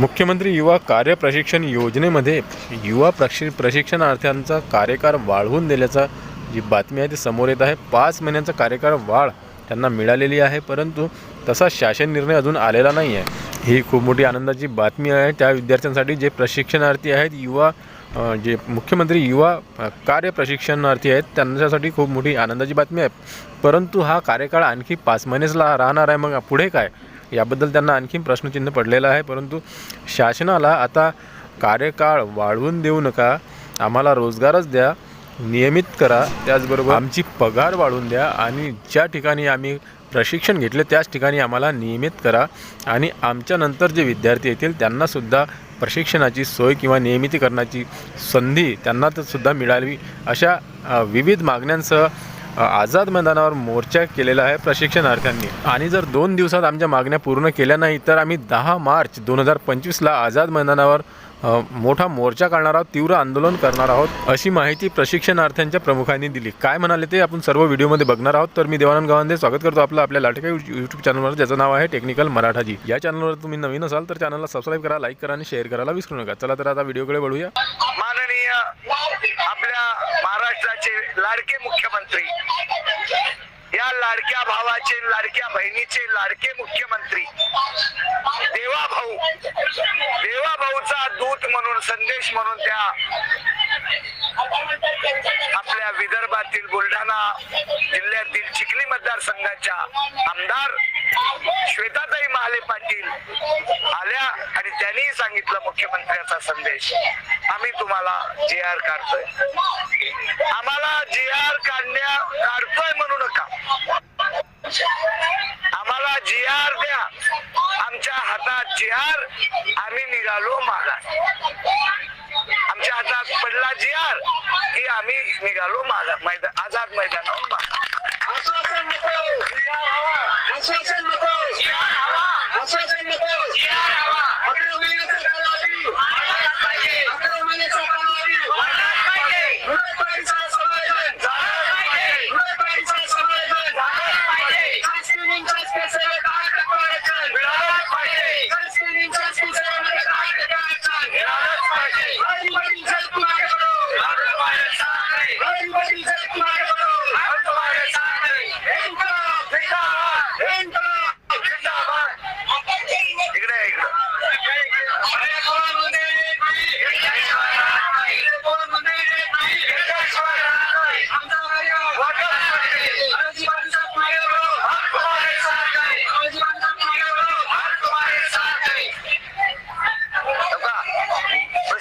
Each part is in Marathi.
मुख्यमंत्री युवा कार्य प्रशिक्षण योजनेमध्ये युवा प्रशि प्रशिक्षणार्थ्यांचा कार्यकाळ वाढवून दिल्याचा जी बातमी आहे ती समोर येत आहे. पाच महिन्यांचा कार्यकाळ वाढ त्यांना मिळालेली आहे परंतु तसा शासन निर्णय अजून आलेला नाही आहे ही खूप मोठी आनंदाची बातमी आहे. त्या विद्यार्थ्यांसाठी जे प्रशिक्षणार्थी आहेत युवा जे मुख्यमंत्री युवा कार्य प्रशिक्षणार्थी आहेत त्यांच्यासाठी खूप मोठी आनंदाची बातमी आहे. परंतु हा कार्यकाळ आणखी पाच महिनेच राहणार आहे. मग पुढे काय? याबद्दल त्यांना आणखी प्रश्नचिन्ह पडलेलं आहे परंतु शासनाला आता कार्यकाळ वाढवून देऊ नका. आम्हाला रोजगारच द्या नियमित करा. त्याचबरोबर आमची पगार वाढवून द्या आणि ज्या ठिकाणी आम्ही प्रशिक्षण घेतले त्याच ठिकाणी आम्हाला नियमित करा. आणि आमच्या नंतर जे विद्यार्थी येतील त्यांनासुद्धा प्रशिक्षणाची सोय किंवा नियमितीकरणाची संधी त्यांना तर सुद्धा मिळावी. अशा विविध मागण्यांसह आझाद मैदानावर मोर्चा केलेला आहे प्रशिक्षणार्थ्यांनी. आणि जर दोन दिवसात आमच्या मागण्या पूर्ण केल्या नाही तर आम्ही दहा मार्च दोन हजार पंचवीसला आझाद मैदानावर मोठा मोर्चा काढणार आहोत तीव्र आंदोलन करणार आहोत अशी माहिती प्रशिक्षणार्थ्यांच्या प्रमुखांनी दिली. काय म्हणाले ते आपण सर्व व्हिडिओमध्ये बघणार आहोत. तर मी देवानंद गावांदे स्वागत करतो आपलं आपल्या लाटक्या यूट्यूब चॅनलवर ज्याचं नाव आहे टेक्निकल मराठाजी. या चॅनलवर तुम्ही नवीन असाल तर चॅनलला सबस्क्राईब करा लाईक करा आणि शेअर करायला विसरू नका. चला तर आता व्हिडिओकडे वळूया. माननीय महाराष्ट्राचे लाडके मुख्यमंत्री. या लाडक्या भावाचे लाडक्या बहिणीचे लाडके मुख्यमंत्री. देवा भाऊ. देवा भाऊचा दूत म्हणून संदेश म्हणून त्या आपल्या विदर्भातील बुलढाणा जिल्ह्यातील चिखली मतदारसंघाच्या आमदार श्वेताताई महाले पाटील आल्या आणि त्यांनी सांगितलं मुख्यमंत्र्याचा संदेश. आम्ही तुम्हाला जी आर काढतोय. आम्हाला जी आर काढण्या काढतोय म्हणू नका. आम्हाला जी आर द्या. आमच्या हातात जी आर आम्ही निघालो मागा आमच्या हातात पडला जी आर की आम्ही निघालो मागा मैदान आझाद मैदानावर. Everybody's out.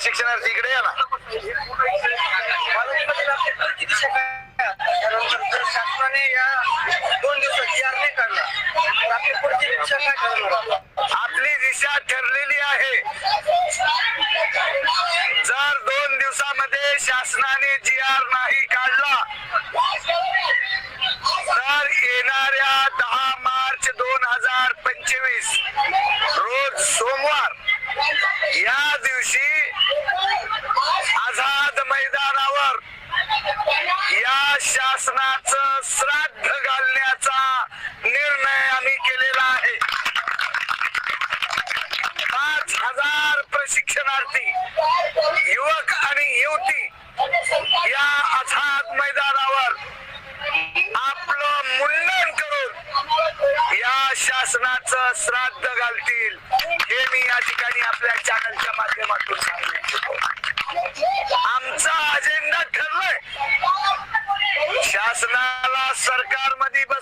इकडे इकडे या ना. शासनाने या दोन दिवसात जी नाही काढला आपली पुढची दिशा काय ठरवणार आपली दिशा ठरलेली जर दोन दिवसामध्ये शासनाने जी आर नाही काढला तर येणाऱ्या दहा मार्च दोन हजार पंचवीस रोज सोमवार या दिवशी आझाद मैदानावर या शासनाचं श्राद्ध घालण्याचा प्रशिक्षणार्थी युवक आणि युवती या आझाद मैदानावर आपलं मुंडन करून या शासनाचं श्राद्ध घालतील हे मी या ठिकाणी आपल्या चॅनलच्या माध्यमातून सांगू इच्छितो. आमचा अजेंडा ठरलाय. शासनाला सरकारमध्ये बसवायचं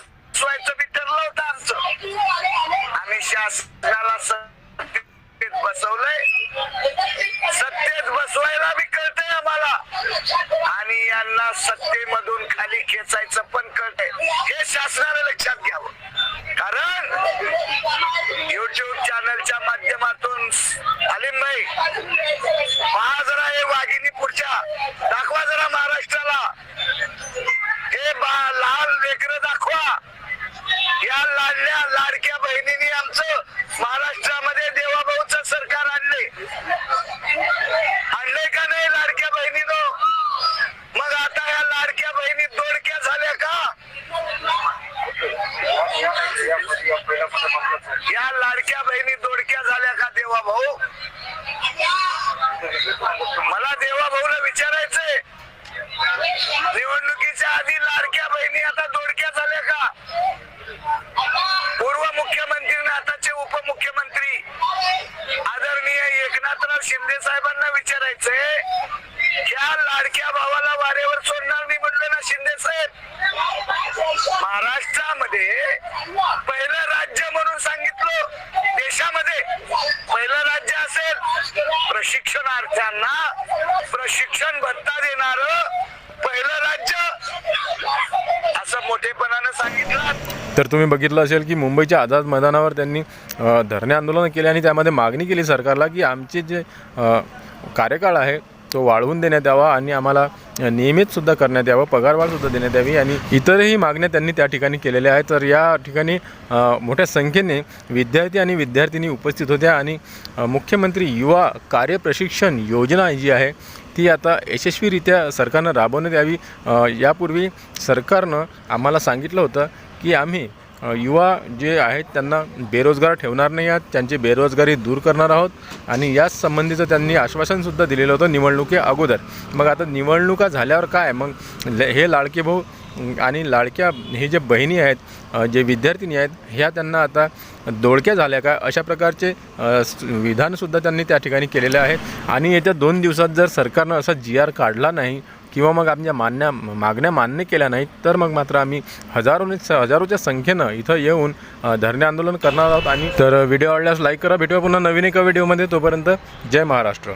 लाडल्या लाडक्या बहिणीने आमचं महाराष्ट्रामध्ये देवाभाऊच सरकार आणले. आणले का नाही लाडक्या बहिणीनो? मग आता या लाडक्या बहिणी दोडक्या झाल्या का? या लाडक्या बहिणी दोडक्या झाल्या का देवा भाऊ मला देवा भाऊला विचारायचंय. निवडणुकीच्या आधी लाडक्या बहिणी आता दोडक्या झाल्या का? पूर्व मुख्यमंत्री आणि आताचे उपमुख्यमंत्री आदरणीय एकनाथराव शिंदे साहेबांना विचारायचंय ह्या लाडक्या भावाला वारेवर सोडणार नाही म्हटलं ना शिंदे साहेब? महाराष्ट्रामध्ये पहिलं राज्य म्हणून सांगितलं देशामध्ये पहिलं राज्य असेल प्रशिक्षणार्थ्यांना प्रशिक्षण भत्ता देणार पहिलं राज्य असं मोठेपणानं सांगितलं. तर तुम्ही बघितलं असेल की मुंबईच्या आझाद मैदानावर त्यांनी धरणे आंदोलन केले आणि त्यामध्ये मागणी केली सरकारला की आमचे जे कार्यकाळ आहे तो वाढवून देण्यात यावा आणि आम्हाला नियमितसुद्धा करण्यात यावं पगारवाढसुद्धा देण्यात यावी आणि इतरही मागण्या त्यांनी त्या ठिकाणी केलेल्या आहेत. तर या ठिकाणी मोठ्या संख्येने विद्यार्थी आणि विद्यार्थिनी उपस्थित होत्या आणि मुख्यमंत्री युवा कार्य प्रशिक्षण योजना जी आहे ती आता यशस्वीरित्या सरकारनं राबवण्यात यावी. यापूर्वी सरकारनं आम्हाला सांगितलं होतं की आम्ही युवा जे आहेत त्यांना बेरोजगार ठेवणार नाही आहात त्यांची बेरोजगारी दूर करणार आहोत आणि याच संबंधीचं त्यांनी आश्वासनसुद्धा दिलेलं होतं निवडणुकी अगोदर. मग आता निवडणुका झाल्यावर काय? मग हे लाडके भाऊ आणि लाडक्या हे जे बहिणी आहेत जे विद्यार्थिनी आहेत ह्या त्यांना आता दोडक्या झाल्या का? अशा प्रकारचे विधानसुद्धा त्यांनी त्या ठिकाणी केलेले आहे. आणि येत्या दोन दिवसात जर सरकारनं असा जी आर काढला नाही किंवा मग आमच्या मान्य मागण्या मान्य केल्या नाहीत तर मग मात्र आम्ही हजारोने हजारोच्या संख्येनं इथं येऊन धरणे आंदोलन करणार आहोत. आणि तर व्हिडिओ आवडल्यास लाईक करा. भेटूया पुन्हा नवीन एका व्हिडिओमध्ये. तोपर्यंत जय महाराष्ट्र.